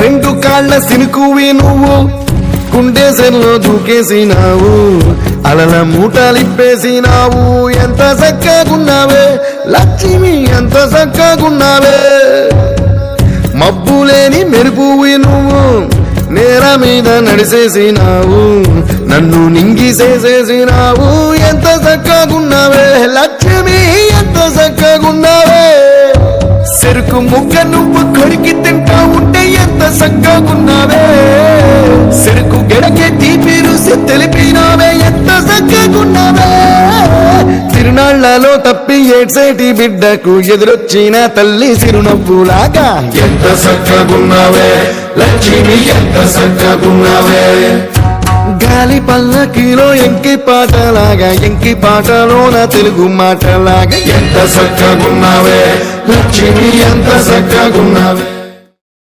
రెండు కాళ్ళ సినుకువి నువ్వు. గుండెసెల్లో దూకేసినావు. అలల మూటలిప్పేసినావు ఎంత చక్కగున్నావే? లక్ష్మి ఎంత చక్కగున్నావే? మబ్బులేని మెరుపువి నువ్వు. నేర మీద నడిసేసినావు. నన్ను నింగిసేసేసినావు ఎంత చక్కగున్నావే? లక్ష్మి ఎంత చక్కగున్నావే? చెరుకు ముక్క నువ్వు కొరికి తింటా ఉంటే తిరునాళ్ళలో తప్పి ఏడ్సేటి బిడ్డకు ఎదురొచ్చిన తల్లి సిరునవ్వులాగా ఎంత చక్కగున్నావే లక్ష్మి ఎంత చక్కగున్నావే గాలి పల్లకిలో ఎంకి పాటలాగా ఎంకి పాటలోన తెలుగు మాటలాగా. ఎంత చక్కగున్నావే లక్ష్మి ఎంత చక్కగున్నావే